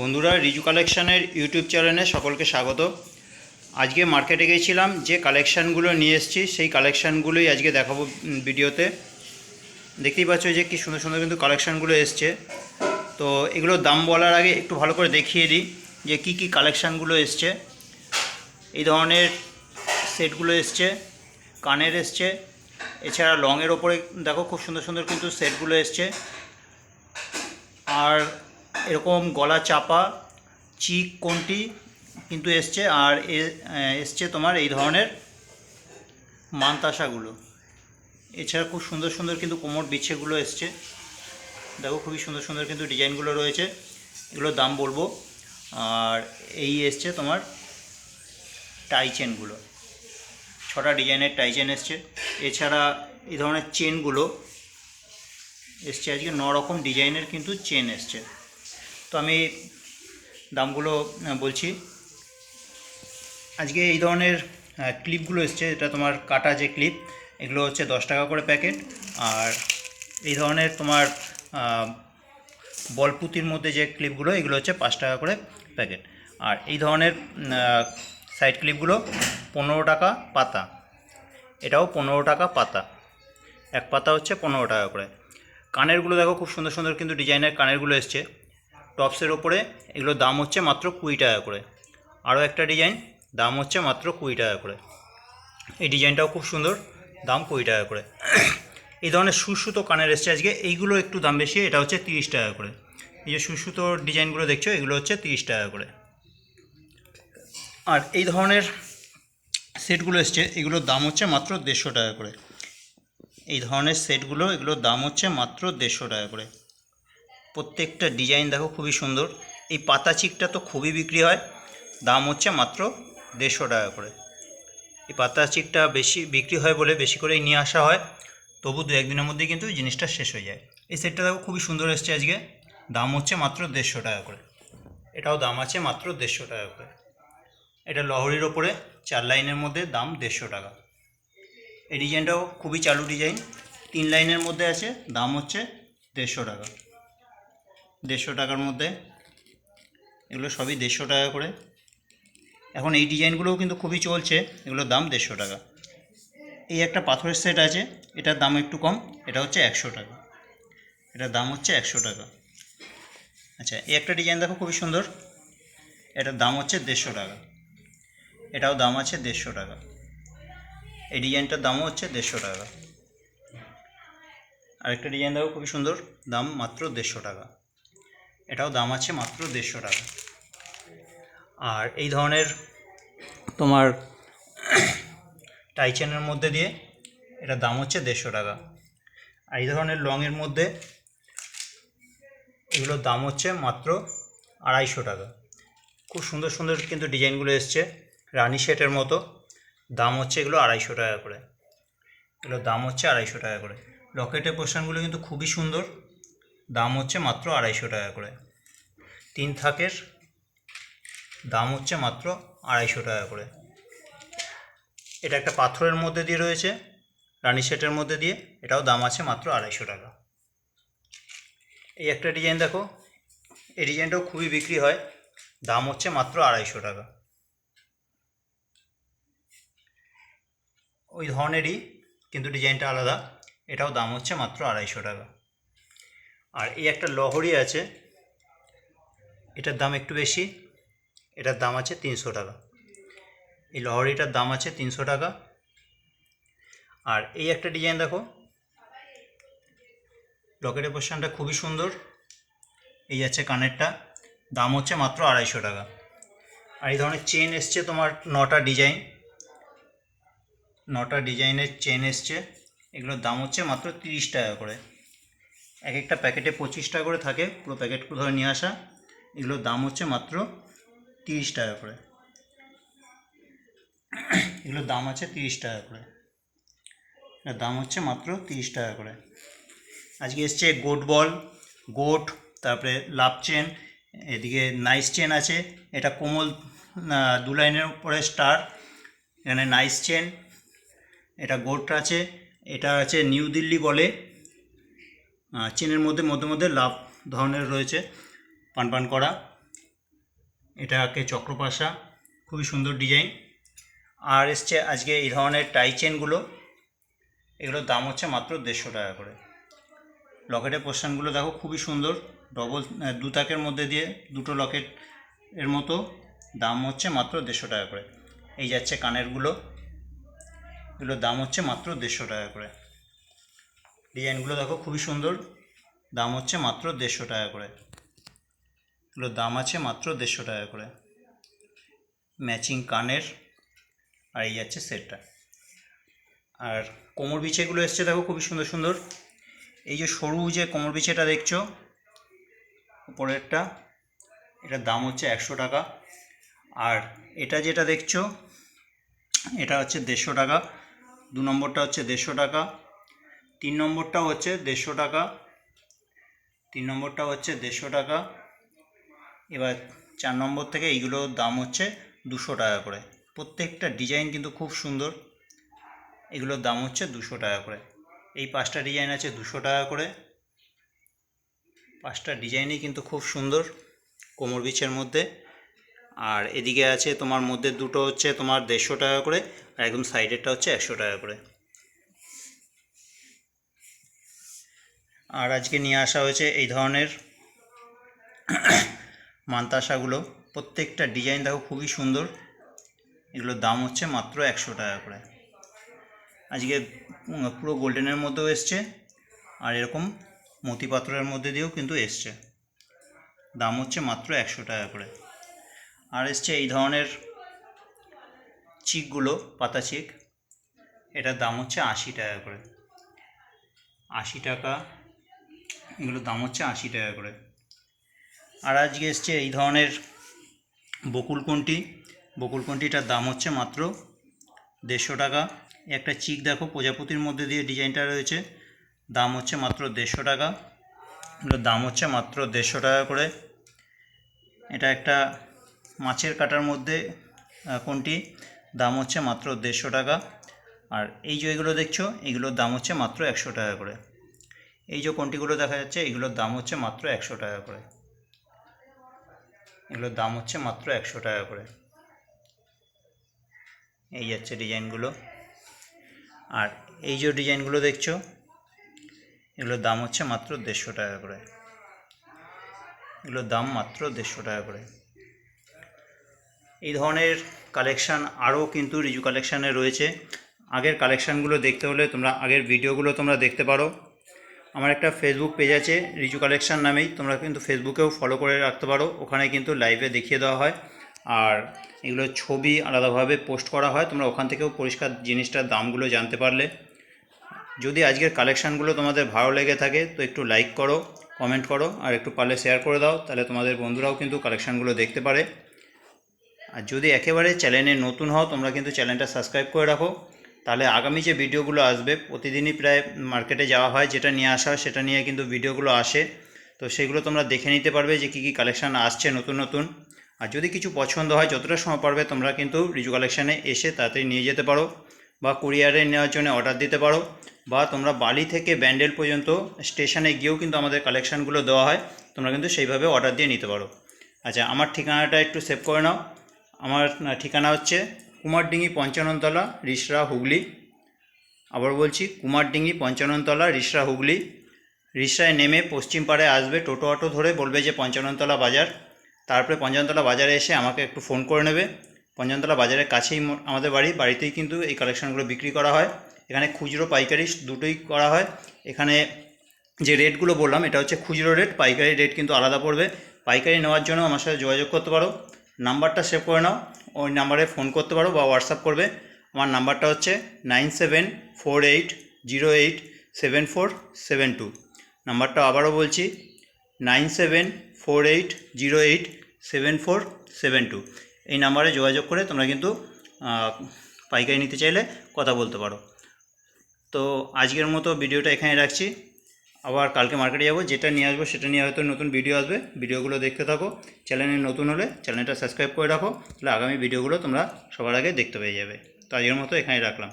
বন্ধুরা, রিজু কালেকশানের ইউটিউব চ্যানেলে সকলকে স্বাগত। আজকে মার্কেটে গিয়েছিলাম, যে কালেকশানগুলো নিয়ে এসেছি, সেই কালেকশানগুলোই আজকে দেখাবো ভিডিওতে। দেখতেই পাচ্ছ যে কি সুন্দর সুন্দর কিন্তু কালেকশানগুলো এসছে। তো এগুলোর দাম বলার আগে একটু ভালো করে দেখিয়ে দিই যে কি কি কালেকশানগুলো এসছে। এই ধরনের সেটগুলো এসছে, কানের এসছে, এছাড়া লংয়ের ওপরে দেখো খুব সুন্দর সুন্দর কিন্তু সেটগুলো এসছে। আর এরকম গলা চাপা, চিক কোনটি কিন্তু এসছে আর এসছে তোমার এই ধরনের মানতাসাগুলো। এছাড়া খুব সুন্দর সুন্দর কিন্তু কোমর বিছেগুলো এসছে। দেখো খুবই সুন্দর সুন্দর কিন্তু ডিজাইনগুলো রয়েছে, এগুলোর দাম বলব। আর এই এসছে তোমার টাই চেনগুলো। ছটা ডিজাইনের টাই চেন এসছে। এছাড়া এই ধরনের চেনগুলো এসছে। আজকে ন রকম ডিজাইনের কিন্তু চেন এসছে। তো আমি দামগুলো বলছি। আজকে এই ধরনের ক্লিপগুলো এসছে, এটা তোমার কাটা যে ক্লিপ এগুলো হচ্ছে দশ টাকা করে প্যাকেট আর এই ধরনের তোমার বলপুতির মধ্যে যে ক্লিপগুলো এগুলো হচ্ছে পাঁচ টাকা করে প্যাকেট আর এই ধরনের সাইড ক্লিপগুলো পনেরো টাকা পাতা। এটাও পনেরো টাকা পাতা। এক পাতা হচ্ছে পনেরো টাকা করে। কানেরগুলো দেখো, খুব সুন্দর সুন্দর কিন্তু ডিজাইনের কানেরগুলো এসছে। টপসের ওপরে এগুলোর দাম হচ্ছে মাত্র কুড়ি টাকা করে। আরও একটা ডিজাইন দাম হচ্ছে মাত্র কুড়ি টাকা করে। এই ডিজাইনটাও খুব সুন্দর, দাম কুড়ি টাকা করে। এই ধরনের সুসুতো কানের এসছে আজকে, এইগুলো একটু দাম বেশি, এটা হচ্ছে তিরিশ টাকা করে। এই যে সুসুতো ডিজাইনগুলো দেখছ, এগুলো হচ্ছে তিরিশ টাকা করে। আর এই ধরনের সেটগুলো এসছে, এগুলোর দাম হচ্ছে মাত্র দেড়শো টাকা করে। এই ধরনের সেটগুলো, এগুলোর দাম হচ্ছে মাত্র দেড়শো টাকা করে। প্রত্যেকটা ডিজাইন দেখো খুবই সুন্দর। এই পাতা চিকটা তো খুবই বিক্রি হয়। দাম হচ্ছে মাত্র দেড়শো টাকা করে। এই পাতা চিকটা বেশি বিক্রি হয় বলে বেশি করেই নিয়ে আসা হয়। তবু দু একদিনের মধ্যেই কিন্তু জিনিসটা শেষ হয়ে যায়। এই সেটটা দেখো খুবই সুন্দর এসছে আজকে। দাম হচ্ছে মাত্র দেড়শো টাকা করে। এটাও দাম আছে মাত্র দেড়শো টাকা করে। এটা লহরির ওপরে, চার লাইনের মধ্যে দাম দেড়শো টাকা। এই ডিজাইনটাও খুবই চালু ডিজাইন তিন লাইনের মধ্যে আছে, দাম হচ্ছে দেড়শো টাকা। দেড়শো টাকার মধ্যে। এগুলো সবই দেড়শো টাকা করে। এখন এই ডিজাইনগুলোও কিন্তু খুবই চলছে। এগুলোর দাম দেড়শো টাকা। এই একটা পাথরের সেট আছে। এটার দাম একটু কম। এটা হচ্ছে একশো টাকা। এটার দাম হচ্ছে একশো টাকা। আচ্ছা এই একটা ডিজাইন দেখো খুবই সুন্দর। এটার দাম হচ্ছে দেড়শো টাকা। এটাও দাম আছে দেড়শো টাকা। এই ডিজাইনটার দামও হচ্ছে দেড়শো টাকা। আরেকটা ডিজাইন দেখো খুবই সুন্দর। দাম মাত্র দেড়শো টাকা। এটাও দাম আছে মাত্র দেড়শো টাকা। আর এই ধরনের তোমার টাইচেনের মধ্যে দিয়ে এটার দাম হচ্ছে দেড়শো টাকা। আর এই ধরনের লংয়ের মধ্যে এগুলোর দাম হচ্ছে মাত্র আড়াইশো টাকা। খুব সুন্দর সুন্দর কিন্তু ডিজাইনগুলো এসছে, রানি সেটের মতো। দাম হচ্ছে এগুলো আড়াইশো টাকা করে। এগুলোর দাম হচ্ছে আড়াইশো টাকা করে। লকেটের পোর্শনগুলো কিন্তু খুবই সুন্দর। দাম হচ্ছে মাত্র আড়াইশো টাকা করে। তিন থাকের দাম হচ্ছে মাত্র আড়াইশো টাকা করে। এটা একটা পাথরের মধ্যে দিয়ে রয়েছে রানি সেটের মধ্যে দিয়ে, এটাও দাম আছে মাত্র আড়াইশো টাকা। এই একটা ডিজাইন দেখো, এই ডিজাইনটাও খুবই বিক্রি হয়, দাম হচ্ছে মাত্র আড়াইশো টাকা। ওই ধরনেরই কিন্তু ডিজাইনটা আলাদা, এটাও দাম হচ্ছে মাত্র আড়াইশো টাকা। আর এই একটা লহরি আছে, এটার দাম একটু বেশি, এটার দাম আছে তিনশো টাকা। এই লহরিটার দাম আছে তিনশো টাকা। আর এই একটা ডিজাইন দেখো, লকেটের পোর্শনটা খুবই সুন্দর। এই যাচ্ছে কানেরটা, দাম হচ্ছে মাত্র আড়াইশো টাকা। আর এই ধরনের চেন এসছে তোমার নটা ডিজাইন। নটা ডিজাইনের চেন এসছে, এগুলোর দাম হচ্ছে মাত্র তিরিশ টাকা করে। এক একটা প্যাকেটে পঁচিশ টাকা করে থাকে, পুরো প্যাকেটগুলো ধরে নিয়ে আসা। এগুলোর দাম হচ্ছে মাত্র তিরিশ টাকা করে। এগুলোর দাম আছে তিরিশ টাকা করে। এটার দাম হচ্ছে মাত্র তিরিশ টাকা করে। আজকে এসছে গোট বল গোট তারপরে লাভ চেন এদিকে নাইস চেন আছে। এটা কোমল দু লাইনের উপরে স্টার এখানে নাইস চেন এটা গোট আছে। এটা আছে নিউ দিল্লি বলে। চেনের মধ্যে মধ্যে মধ্যে লাভ ধরনের রয়েছে। পান পান করা। এটাকে চক্রপাশা, খুবই সুন্দর ডিজাইন। আর এসছে আজকে এই ধরনের টাই চেনগুলো এগুলোর দাম হচ্ছে মাত্র দেড়শো টাকা করে। লকেটের পোর্শনগুলো দেখো খুবই সুন্দর। ডবল দু তাকের মধ্যে দিয়ে দুটো লকেট এর মতো। দাম হচ্ছে মাত্র দেড়শো টাকা করে। এই যাচ্ছে কানেরগুলো এগুলোর দাম হচ্ছে মাত্র দেড়শো টাকা করে। ডিজাইনগুলো দেখো খুবই সুন্দর। দাম হচ্ছে মাত্র দেড়শো টাকা করে। এগুলোর দাম আছে মাত্র দেড়শো টাকা করে। ম্যাচিং কানের আর এই যাচ্ছে সেটটা। আর কোমর বিছেগুলো এসছে দেখো খুবই সুন্দর সুন্দর। এই যে সরু যে কোমর বিছেটা দেখছ, উপরেরটা, এটার দাম হচ্ছে একশো টাকা। আর এটা যেটা দেখছ, এটা হচ্ছে দেড়শো টাকা। দু নম্বরটা হচ্ছে দেড়শো টাকা। তিন নম্বরটা হচ্ছে দেড়শো টাকা। তিন নম্বরটা হচ্ছে দেড়শো টাকা। এবার চার নম্বর থেকে এইগুলোর দাম হচ্ছে দুশো টাকা করে। প্রত্যেকটা ডিজাইন কিন্তু খুব সুন্দর। এগুলোর দাম হচ্ছে দুশো টাকা করে। এই পাঁচটা ডিজাইন আছে দুশো টাকা করে। পাঁচটা ডিজাইনই কিন্তু খুব সুন্দর কোমর বিছের মধ্যে। আর এদিকে আছে তোমার মধ্যে দুটো হচ্ছে তোমার দেড়শো টাকা করে আর একদম সাইডেরটা হচ্ছে একশো টাকা করে। আর আজকে নিয়ে আসা হয়েছে এই ধরনের মান্তাসাগুলো। প্রত্যেকটা ডিজাইন দেখো খুবই সুন্দর। এগুলোর দাম হচ্ছে মাত্র একশো টাকা করে। আজকে পুরো গোল্ডেনের মধ্যেও এসছে। আর এরকম মতি পাথরের মধ্যে দিয়েও কিন্তু এসছে। দাম হচ্ছে মাত্র একশো টাকা করে। আর এসছে এই ধরনের চিকগুলো, পাতা চিক। এটার দাম হচ্ছে আশি টাকা করে। আশি টাকা এগুলোর দাম হচ্ছে আশি টাকা করে। আর আজকে এসছে এই ধরনের বকুলকন্টি বকুলকন্টিটার দাম হচ্ছে মাত্র দেড়শো টাকা। একটা চিক দেখো, প্রজাপতির মধ্যে দিয়ে ডিজাইনটা রয়েছে। দাম হচ্ছে মাত্র দেড়শো টাকা। এগুলোর দাম হচ্ছে মাত্র দেড়শো টাকা করে। এটা একটা মাছের কাটার মধ্যে কোনটি। দাম হচ্ছে মাত্র দেড়শো টাকা। আর এই যে এগুলো দেখছ, এগুলোর দাম হচ্ছে মাত্র একশো টাকা করে। এই যে কোনটিগুলো দেখা যাচ্ছে, এগুলোর দাম হচ্ছে মাত্র একশো টাকা করে। এগুলোর দাম হচ্ছে মাত্র একশো টাকা করে। এই যাচ্ছে ডিজাইনগুলো। আর এই যে ডিজাইনগুলো দেখছ, এগুলোর দাম হচ্ছে মাত্র দেড়শো টাকা করে। এগুলোর দাম মাত্র দেড়শো টাকা করে। এই ধরনের কালেকশান আরও কিন্তু রিজু কালেকশানে রয়েছে। আগের কালেকশানগুলো দেখতে হলে তোমরা, আগের ভিডিওগুলো তোমরা দেখতে পারো। আমার একটা ফেসবুক পেজ আছে রিজু কালেকশান নামেই। তোমরা কিন্তু ফেসবুকেও ফলো করে রাখতে পারো। ওখানে কিন্তু লাইভে দেখিয়ে দেওয়া হয়। আর এগুলো ছবি আলাদাভাবে পোস্ট করা হয়। তোমরা ওখান থেকেও পরিষ্কার জিনিসটার দামগুলো জানতে পারলে। যদি আজকের কালেকশানগুলো তোমাদের ভালো লেগে থাকে, তো একটু লাইক করো কমেন্ট করো, আর একটু পারলে শেয়ার করে দাও। তাহলে তোমাদের বন্ধুরাও কিন্তু কালেকশানগুলো দেখতে পারে। আর যদি একেবারে চ্যানেলে নতুন হও, তোমরা কিন্তু চ্যানেলটা সাবস্ক্রাইব করে রাখো। তাহলে আগামী যে ভিডিওগুলো আসবে, প্রতিদিনই প্রায় মার্কেটে যাওয়া হয়, যেটা নিয়ে আসা হয় সেটা নিয়ে কিন্তু ভিডিওগুলো আসে। তো সেগুলো তোমরা দেখে নিতে পারবে যে কী কী কালেকশান আসছে নতুন নতুন। আর যদি কিছু পছন্দ হয়, যতটা সময় পারবে তোমরা কিন্তু রিজু কালেকশানে এসে তাড়াতাড়ি নিয়ে যেতে পারো বা কুরিয়ারে নেওয়ার জন্য অর্ডার দিতে পারো বা তোমরা বালি থেকে ব্যান্ডেল পর্যন্ত স্টেশনে গিয়েও কিন্তু আমাদের কালেকশানগুলো দেওয়া হয়, তোমরা কিন্তু সেইভাবে অর্ডার দিয়ে নিতে পারো। আচ্ছা আমার ঠিকানাটা একটু সেভ করে নাও। আমার ঠিকানা হচ্ছে কুমারডিঙ্গি পঞ্চাননতলা, রিসরা হুগলি। আবার বলছি কুমারডিঙ্গি পঞ্চাননতলা, রিসরা হুগলি। রিসরায় নেমে পশ্চিম পাড়ে আসবে, টোটো অটো ধরে বলবে যে পঞ্চাননতলা বাজার। তারপরে পঞ্চাননতলা বাজারে এসে আমাকে একটু ফোন করে নেবে। পঞ্চাননতলা বাজারের কাছেই আমাদের বাড়ি। বাড়িতেই কিন্তু এই কালেকশানগুলো বিক্রি করা হয়। এখানে খুচরো, পাইকারি দুটোই করা হয়। এখানে যে রেটগুলো বললাম, এটা হচ্ছে খুচরো রেট। পাইকারি রেট কিন্তু আলাদা পড়বে। পাইকারি নেওয়ার জন্য আমার সাথে যোগাযোগ করতে পারো। নাম্বারটা সেভ করে নাও। ওই নাম্বারে ফোন করতে পারো বা হোয়াটসঅ্যাপ করবে। আমার নাম্বারটা হচ্ছে nine seven four eight zero eight seven four seven two. নাম্বারটা আবারও বলছি, nine seven four eight zero eight seven four seven two. এই নাম্বারে যোগাযোগ করে তোমরা কিন্তু পাইকারি নিতে চাইলে কথা বলতে পারো। তো আজকের মতো ভিডিওটা এখানে রাখছি। আবার কালকে মার্কেটে যাব, যেটা নিয়ে আসব সেটা নিয়ে হয়তো নতুন ভিডিও আসবে ভিডিওগুলো দেখতে থাকো। চ্যানেলে নতুন হলে চ্যানেলটা সাবস্ক্রাইব করে রাখো, তাহলে আগামী ভিডিওগুলো তোমরা সবার আগে দেখতে পেয়ে যাবে। তো আজকের মতো এখানেই রাখলাম।